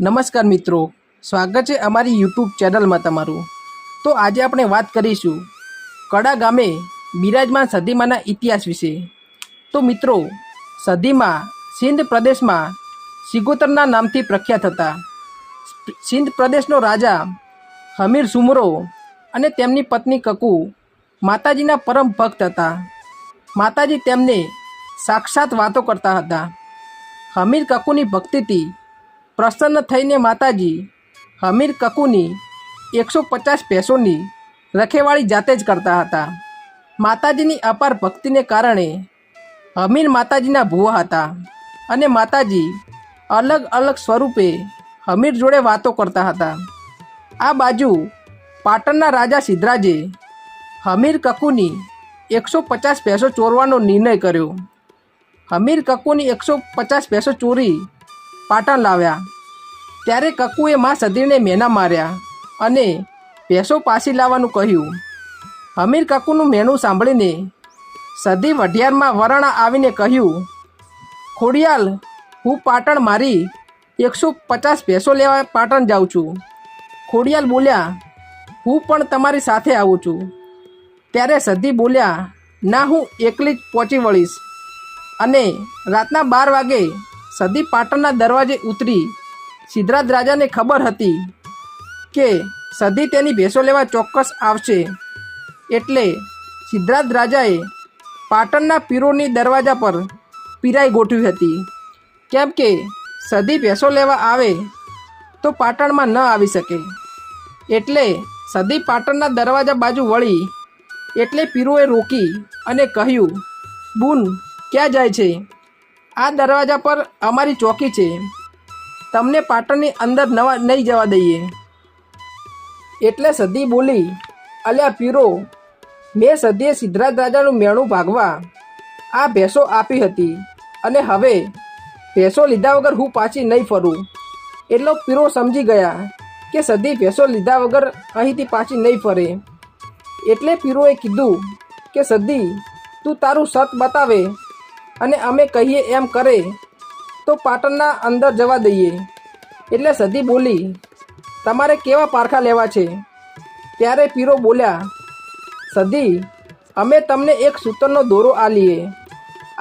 નમસ્કાર મિત્રો, સ્વાગત છે અમારી યુટ્યુબ ચેનલમાં તમારું. તો આજે આપણે વાત કરીશું કડા ગામે બિરાજમાન સદીમાના ઇતિહાસ વિશે. તો મિત્રો, સદીમાં સિંધ પ્રદેશમાં સિગોતરના નામથી પ્રખ્યાત હતા. સિંધ પ્રદેશનો રાજા હમીર સુમરો અને તેમની પત્ની કકુ માતાજીના પરમ ભક્ત હતા. માતાજી તેમને સાક્ષાત વાતો કરતા હતા. હમીર કકુની ભક્તિથી પ્રસન્ન થઈને માતાજી, હમીર કકુની એકસો પચાસ ભેંસોની રખેવાળી જાતે જ કરતા હતા. માતાજીની અપાર ભક્તિને કારણે હમીર માતાજીના ભુવા હતા અને માતાજી અલગ અલગ સ્વરૂપે હમીર જોડે વાતો કરતા હતા. આ બાજુ પાટણના રાજા સિદ્ધરાજે હમીર કકુની એકસો પચાસ ભેંસો ચોરવાનો નિર્ણય કર્યો. હમીર કકુની એકસો પચાસ ભેંસો ચોરી પાટણ લાવ્યા. ત્યારે કકુએ મા સદીને મેના માર્યા અને ભેંસો પાછી લાવવાનું કહ્યું. હમીર કકુનું મેનું સાંભળીને સદી વઢિયારમાં વરાણા આવીને કહ્યું, ખોડિયાલ, હું પાટણ મારી એકસો પચાસ ભેંસો લેવા પાટણ જાઉં છું. ખોડિયાલ બોલ્યા, હું પણ તમારી સાથે આવું છું. ત્યારે સદી બોલ્યા, ના, હું એકલી જ પહોંચી વળીશ. અને રાતના બાર વાગે સદી પાટણના દરવાજે ઉતરી સિદ્ધરાજ રાજાને ખબર હતી કે સદી તેની ભેંસો લેવા ચોક્કસ આવશે. એટલે સિદ્ધરાજ રાજાએ પાટણના પીરોની દરવાજા પર પીરાઈ ગોઠવી હતી. કેમ કે સદી ભેંસો લેવા આવે તો પાટણમાં ન આવી શકે. એટલે સદી પાટણના દરવાજા બાજુ વળી એટલે પીરોએ રોકી અને કહ્યું, બુન, ક્યાં જાય છે? આ દરવાજા પર અમારી ચોકી છે. તમને પાટણની અંદર નવા નહીં જવા દઈએ. એટલે સદી બોલી, અલ્યા પીરો, મેં સદીએ સિદ્ધરાજ રાજાનું મેણું ભાગવા આ ભેંસો આપી હતી અને હવે ભેંસો લીધા વગર હું પાછી નહીં ફરું. એટલો પીરો સમજી ગયા કે સદી ભેંસો લીધા વગર અહીંથી પાછી નહીં ફરે. એટલે પીરોએ કીધું કે, સદી, તું તારું સત બતાવે અને અમે કહીએ એમ કરે, તો પાટણના અંદર જવા દઈએ. એટલે સદી બોલી, તમારે કેવા પારખા લેવા છે? ત્યારે પીરો બોલ્યા સદી અમે તમને એક સૂતરનો દોરો આલીએ.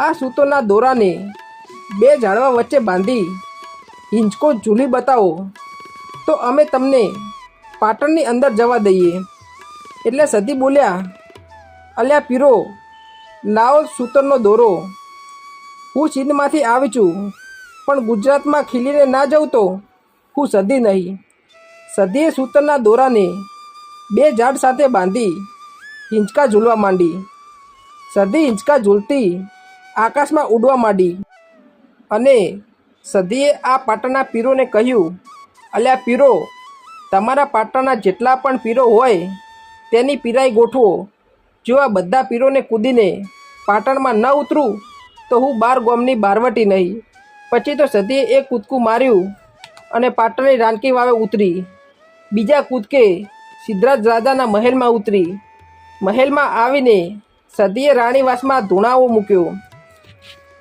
આ સૂતરના દોરાને બે ઝાડવા વચ્ચે બાંધી હિંચકો ઝૂલી બતાવો, તો અમે તમને પાટણની અંદર જવા દઈએ. એટલે સદી બોલ્યા, અલ્યા પીરો, લાવો સૂતરનો દોરો. હું ચીનમાંથી આવી છું, પણ ગુજરાતમાં ખીલીને ના જાઉં તો હું સદી નહીં. સદીએ સૂતરના દોરાને બે ઝાડ સાથે બાંધી હિંચકા ઝૂલવા માંડી. સદી હિંચકા ઝૂલતી આકાશમાં ઉડવા માંડી. અને સદીએ આ પાટણના પીરોને કહ્યું, અલ્યા પીરો, તમારા પાટણના જેટલા પણ પીરો હોય, તેની પીરાઈ ગોઠવો. જો આ બધા પીરોને કૂદીને પાટણમાં ન ઉતરું તો હું બાર ગોમની બારવટી નહીં. પછી તો સદીએ એક કૂદકું માર્યું અને પાટણની રાનકી વાવે ઉતરી. બીજા કૂદકે સિદ્ધરાજ રાજાના મહેલમાં ઉતરી. મહેલમાં આવીને સદીએ રાણીવાસમાં ધૂણાવો મૂક્યો.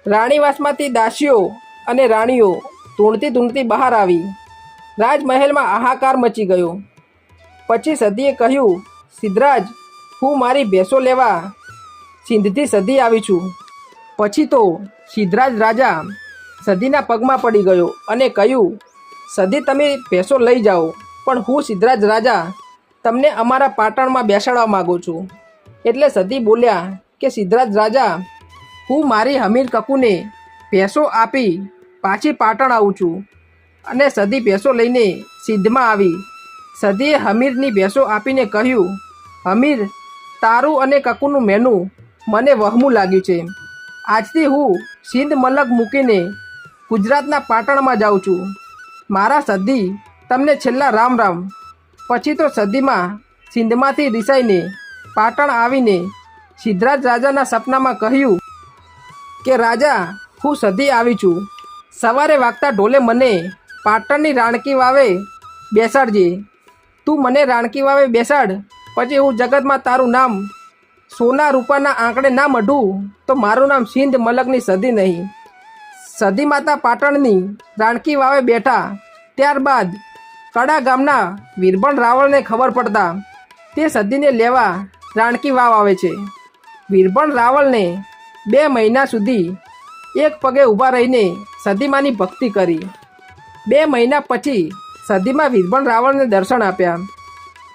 રાણીવાસમાંથી દાસીઓ અને રાણીઓ ધૂણતી ધૂણતી બહાર આવી. રાજમહેલમાં હાહાકાર મચી ગયો. પછી સદીએ કહ્યું, સિદ્ધરાજ, હું મારી ભેંસો લેવા સિંધથી સદી આવી છું. પછી તો સિદ્ધરાજ રાજા સદીના પગમાં પડી ગયો અને કહ્યું સદી તમે ભેંસો લઈ જાઓ, પણ હું સિદ્ધરાજ રાજા તમને અમારા પાટણમાં બેસાડવા માગું છું. એટલે સદી બોલ્યા કે, સિદ્ધરાજ રાજા, હું મારી હમીર કકુને ભેંસો આપી પાછી પાટણ આવું છું. અને સદી ભેંસો લઈને સિદ્ધમાં આવી. સદીએ હમીરની ભેંસો આપીને કહ્યું, હમીર, તારું અને કકુનું મેનું મને વહમું લાગ્યું છે. આજથી હું સિંધ મલક મૂકીને ગુજરાતના પાટણમાં જાઉં છું. મારા સદી તમને છેલ્લા રામ રામ. પછી તો સદીમાં સિંધમાંથી રિસાઈને પાટણ આવીને સિદ્ધરાજ રાજાના સપનામાં કહ્યું કે, રાજા, હું સદી આવી છું. સવારે વાગતા ઢોલે મને પાટણની રાણકી વાવે બેસાડજે. તું મને રાણકી વાવે બેસાડ. પછી હું જગતમાં તારું નામ સોના રૂપાના આંકડે ના મઢું, તો મારું નામ સિંધ મલકની સદી નહીં. સદી માતા પાટણની રાણકી વાવે બેઠા, ત્યારબાદ કડા ગામના વીરબણ રાવળને ખબર પડતા તે સદીને લેવા રાણકી વાવ આવે છે. વીરબણ રાવળને બે મહિના સુધી એક પગે ઊભા રહીને સદીમાની ભક્તિ કરી. બે મહિના પછી સદીમાં વીરબણ રાવળને દર્શન આપ્યા.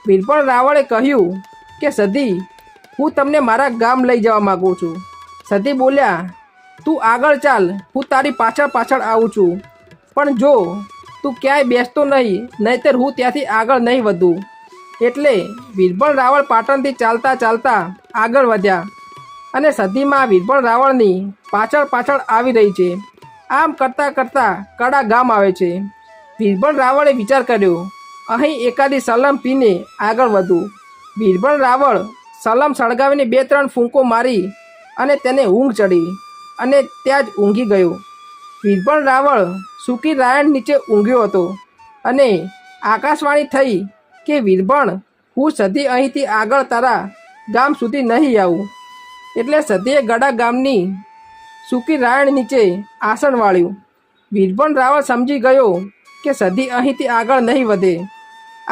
વીરબણ રાવળે કહ્યું કે, સદી હું તમને મારા ગામ લઈ જવા માગું છું. સદી બોલ્યા, તું આગળ ચાલ, હું તારી પાછળ પાછળ આવું છું. પણ જો, તું ક્યાંય બેસતો નહીં, નહીંતર હું ત્યાંથી આગળ નહીં વધું. એટલે વીરબળ રાવળ પાટણથી ચાલતા ચાલતા આગળ વધ્યા. અને સદીમાં વીરબળ રાવળની પાછળ પાછળ આવી રહી છે. આમ કરતાં કરતાં કડા ગામ આવે છે. વીરબળ રાવળે વિચાર કર્યો, અહીં એકાદી સલમ પીને આગળ વધું. વીરબળ રાવળ સલમ સળગાવીને બે ત્રણ ફૂંકો મારી અને તેને ઊંઘ ચડી અને ત્યાં જ ઊંઘી ગયો. વીરબળ રાવળ સુકી રાયણ નીચે ઊંઘ્યો હતો અને આકાશવાણી થઈ કે વીરબણ હું સધી અહીંથી આગળ તારા ગામ સુધી નહીં આવું. એટલે સધીએ ગડા ગામની સુકી રાયણ નીચે આસન વાળ્યું. વીરબણ રાવળ સમજી ગયો કે, સધી અહીંથી આગળ નહીં વધે.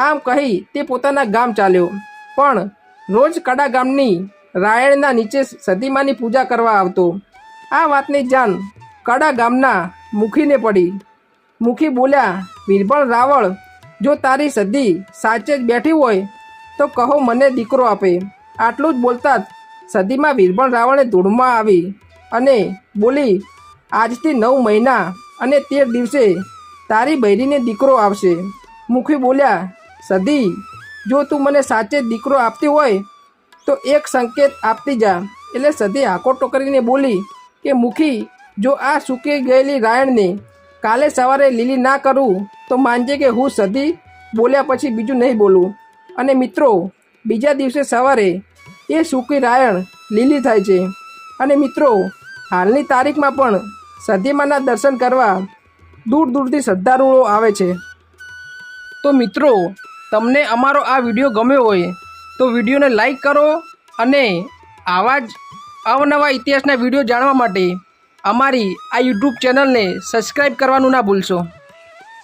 આમ કહી તે પોતાના ગામ ચાલ્યો. પણ રોજ કડા ગામની રાયણના નીચે સતીમાની પૂજા કરવા આવતો. આ વાતની જાણ કડા ગામના મુખીને પડી. મુખી બોલ્યા વીરબળ રાવળ, જો તારી સદી સાચે જ બેઠી હોય, તો કહો મને દીકરો આપે. આટલું જ બોલતા જ સદીમાં વીરબળ રાવળે ધૂળમાં આવી અને બોલી, આજથી નવ મહિના અને તેર દિવસે તારી બૈરીને દીકરો આવશે. મુખી બોલ્યા, સદી જો તું મને સાચે દીકરો આપતી હોય, તો એક સંકેત આપતી જા. એટલે સધી આકોટો કરીને બોલી કે, મુખી, જો આ સૂકી ગયેલી રાયણને કાલે સવારે લીલી ના કરું, તો માનજે કે હું સધી બોલ્યા પછી બીજું નહીં બોલું. અને મિત્રો, બીજા દિવસે સવારે એ સૂકી રાયણ લીલી થાય છે. અને મિત્રો, હાલની તારીખમાં પણ સધીમાના દર્શન કરવા દૂર દૂરથી શ્રદ્ધાળુઓ આવે છે. તો મિત્રો તમને અમારો આ વીડિયો ગમ્યો હોય તો વિડીયોને લાઈક કરો અને આવા જ અવનવા ઇતિહાસના વીડિયો જાણવા માટે અમારી આ યુટ્યુબ ચેનલને સબસ્ક્રાઈબ કરવાનું ના ભૂલશો.